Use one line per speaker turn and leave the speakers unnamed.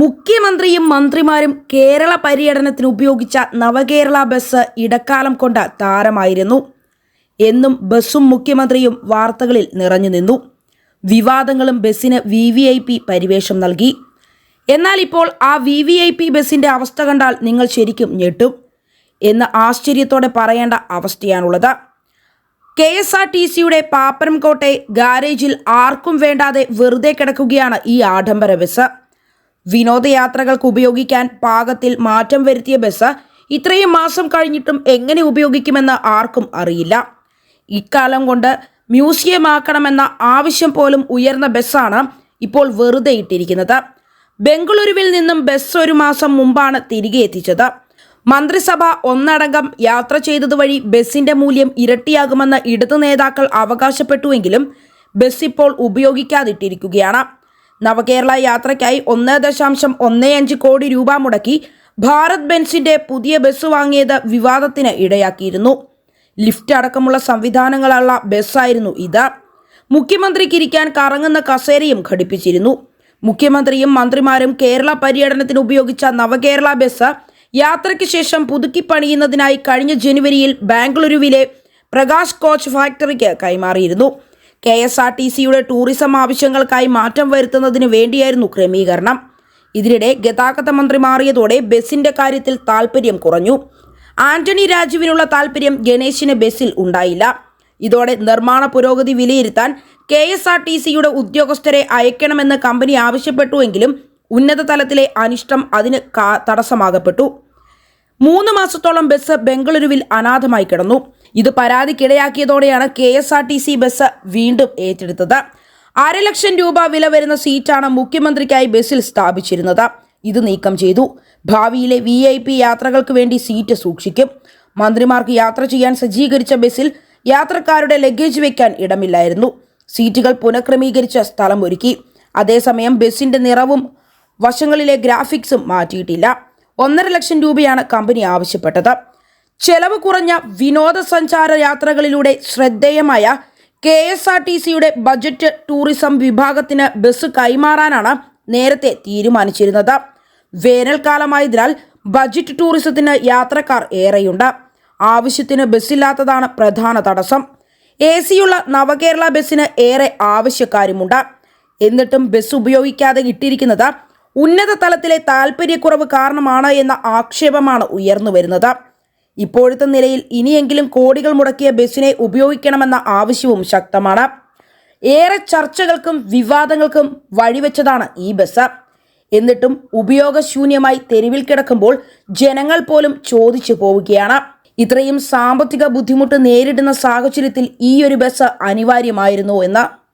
മുഖ്യമന്ത്രിയും മന്ത്രിമാരും കേരള പര്യടനത്തിന് ഉപയോഗിച്ച നവകേരള ബസ് ഇടക്കാലം കൊണ്ട താരമായിരുന്നു. എന്നും ബസ്സും മുഖ്യമന്ത്രിയും വാർത്തകളിൽ നിറഞ്ഞു നിന്നു. വിവാദങ്ങളും ബസ്സിന് വി വി ഐ പി പരിവേഷം നൽകി. എന്നാൽ ഇപ്പോൾ ആ വി വി ഐ പി ബസ്സിന്റെ അവസ്ഥ കണ്ടാൽ നിങ്ങൾ ശരിക്കും ഞെട്ടും എന്ന് ആശ്ചര്യത്തോടെ പറയേണ്ട അവസ്ഥയാണുള്ളത്. കെ എസ് ആർ ടി സിയുടെ പാപ്പനംകോട്ടെ ഗാരേജിൽ ആർക്കും വേണ്ടാതെ വെറുതെ കിടക്കുകയാണ് ഈ ആഡംബര ബസ്. വിനോദയാത്രകൾക്ക് ഉപയോഗിക്കാൻ പാകത്തിൽ മാറ്റം വരുത്തിയ ബസ് ഇത്രയും മാസം കഴിഞ്ഞിട്ടും എങ്ങനെ ഉപയോഗിക്കുമെന്ന് ആർക്കും അറിയില്ല. ഇക്കാലം കൊണ്ട് മ്യൂസിയമാക്കണമെന്ന ആവശ്യം പോലും ഉയർന്ന ബസ്സാണ് ഇപ്പോൾ വെറുതെ ഇട്ടിരിക്കുന്നത്. ബംഗളൂരുവിൽ നിന്നും ബസ് ഒരു മാസം മുമ്പാണ് തിരികെ എത്തിച്ചത്. മന്ത്രിസഭ ഒന്നടങ്കം യാത്ര ചെയ്തതുവഴി ബസിന്റെ മൂല്യം ഇരട്ടിയാകുമെന്ന് ഇടതു നേതാക്കൾ അവകാശപ്പെട്ടുവെങ്കിലും ബസ് ഇപ്പോൾ ഉപയോഗിക്കാതിട്ടിരിക്കുകയാണ്. നവകേരള യാത്രയ്ക്കായി ഒന്ന് ദശാംശം ഒന്ന് അഞ്ച് കോടി രൂപ മുടക്കി ഭാരത് ബെൻസിന്റെ പുതിയ ബസ് വാങ്ങിയത് വിവാദത്തിന് ഇടയാക്കിയിരുന്നു. ലിഫ്റ്റ് അടക്കമുള്ള സംവിധാനങ്ങളുള്ള ബസ്സായിരുന്നു ഇത്. മുഖ്യമന്ത്രിക്ക് ഇരിക്കാൻ കറങ്ങുന്ന കസേരയും ഘടിപ്പിച്ചിരുന്നു. മുഖ്യമന്ത്രിയും മന്ത്രിമാരും കേരള പര്യടനത്തിന് ഉപയോഗിച്ച നവകേരള ബസ് യാത്രയ്ക്ക് ശേഷം പുതുക്കി പണിയുന്നതിനായി കഴിഞ്ഞ ജനുവരിയിൽ ബാംഗ്ലൂരുവിലെ പ്രകാശ് കോച്ച് ഫാക്ടറിക്ക് കൈമാറിയിരുന്നു. കെ എസ് ആർ ടി സിയുടെ ടൂറിസം ആവശ്യങ്ങൾക്കായി മാറ്റം വരുത്തുന്നതിന് വേണ്ടിയായിരുന്നു ക്രമീകരണം. ഇതിനിടെ ഗതാഗത മന്ത്രി മാറിയതോടെ ബസിന്റെ കാര്യത്തിൽ താൽപ്പര്യം കുറഞ്ഞു. ആന്റണി രാജുവിനുള്ള താൽപ്പര്യം ഗണേശിന് ബസ്സിൽ ഉണ്ടായില്ല. ഇതോടെ നിർമ്മാണ പുരോഗതി വിലയിരുത്താൻ കെ എസ് ആർ ടി സിയുടെ ഉദ്യോഗസ്ഥരെ അയക്കണമെന്ന് കമ്പനി ആവശ്യപ്പെട്ടുവെങ്കിലും ഉന്നത തലത്തിലെ അനിഷ്ടം അതിന് തടസ്സമാകപ്പെട്ടു. മൂന്ന് മാസത്തോളം ബസ് ബംഗളൂരുവിൽ അനാഥമായി കിടന്നു. ഇത് പരാതിക്കിടയാക്കിയതോടെയാണ് K S R T C bus വീണ്ടും ഏറ്റെടുത്തത്. അരലക്ഷം രൂപ വില വരുന്ന സീറ്റാണ് മുഖ്യമന്ത്രിക്കായി ബസ്സിൽ സ്ഥാപിച്ചിരുന്നത്. ഇത് നീക്കം ചെയ്തു. ഭാവിയിലെ വി ഐ പി യാത്രകൾക്ക് വേണ്ടി സീറ്റ് സൂക്ഷിക്കും. മന്ത്രിമാർക്ക് യാത്ര ചെയ്യാൻ സജ്ജീകരിച്ച ബസ്സിൽ യാത്രക്കാരുടെ ലഗേജ് വയ്ക്കാൻ ഇടമില്ലായിരുന്നു. സീറ്റുകൾ പുനഃക്രമീകരിച്ച സ്ഥലം ഒരുക്കി. അതേസമയം ബസ്സിന്റെ നിറവും വശങ്ങളിലെ ഗ്രാഫിക്സും മാറ്റിയിട്ടില്ല. ഒന്നര ലക്ഷം രൂപയാണ് കമ്പനി ആവശ്യപ്പെട്ടത്. ചെലവ് കുറഞ്ഞ വിനോദസഞ്ചാര യാത്രകളിലൂടെ ശ്രദ്ധേയമായ കെ എസ് ആർ ടി സിയുടെ ബജറ്റ് ടൂറിസം വിഭാഗത്തിന് ബസ് കൈമാറാനാണ് നേരത്തെ തീരുമാനിച്ചിരുന്നത്. വേനൽക്കാലമായതിനാൽ ബജറ്റ് ടൂറിസത്തിന് യാത്രക്കാർ ഏറെയുണ്ട്. ആവശ്യത്തിന് ബസ്സില്ലാത്തതാണ് പ്രധാന തടസ്സം. എ സിയുള്ള നവകേരള ബസ്സിന് ഏറെ ആവശ്യക്കാരുമുണ്ട്. എന്നിട്ടും ബസ് ഉപയോഗിക്കാതെ ഇട്ടിരിക്കുന്നത് ഉന്നത തലത്തിലെ താൽപ്പര്യക്കുറവ് കാരണമാണ് എന്ന ആക്ഷേപമാണ് ഉയർന്നു വരുന്നത് ഇപ്പോഴത്തെ നിലയിൽ ഇനിയെങ്കിലും കോടികൾ മുടക്കിയ ബസ്സിനെ ഉപയോഗിക്കണമെന്ന ആവശ്യവും ശക്തമാണ്. ഏറെ ചർച്ചകൾക്കും വിവാദങ്ങൾക്കും വഴിവെച്ചതാണ് ഈ ബസ്. എന്നിട്ടും ഉപയോഗശൂന്യമായി തെരുവിൽ കിടക്കുമ്പോൾ ജനങ്ങൾ പോലും ചോദിച്ചു പോവുകയാണ്. ഇത്രയും സാമ്പത്തിക ബുദ്ധിമുട്ട് നേരിടുന്ന സാഹചര്യത്തിൽ ഈ ഒരു ബസ് അനിവാര്യമായിരുന്നു എന്ന്